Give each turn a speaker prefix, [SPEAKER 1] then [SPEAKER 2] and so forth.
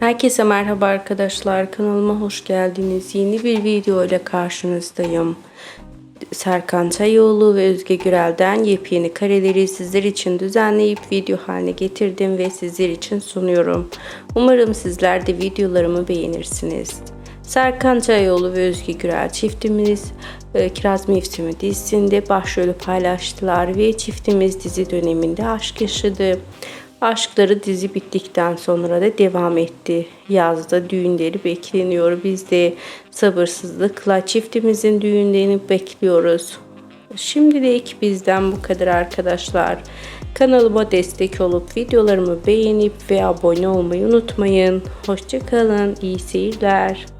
[SPEAKER 1] Herkese merhaba arkadaşlar. Kanalıma hoş geldiniz. Yeni bir video ile karşınızdayım. Serkan Çayoğlu ve Özge Gürel'den yepyeni kareleri sizler için düzenleyip video haline getirdim ve sizler için sunuyorum. Umarım sizler de videolarımı beğenirsiniz. Serkan Çayoğlu ve Özge Gürel çiftimiz e, Kiraz Mevsimi dizisinde başrolü paylaştılar ve çiftimiz dizi döneminde aşk yaşadı. Aşkları dizi bittikten sonra da devam etti. Yazda düğünleri bekleniyor. Biz de sabırsızlıkla çiftimizin düğünlerini bekliyoruz. Şimdilik bizden bu kadar arkadaşlar. Kanalıma destek olup videolarımı beğenip ve abone olmayı unutmayın. Hoşçakalın. İyi seyirler.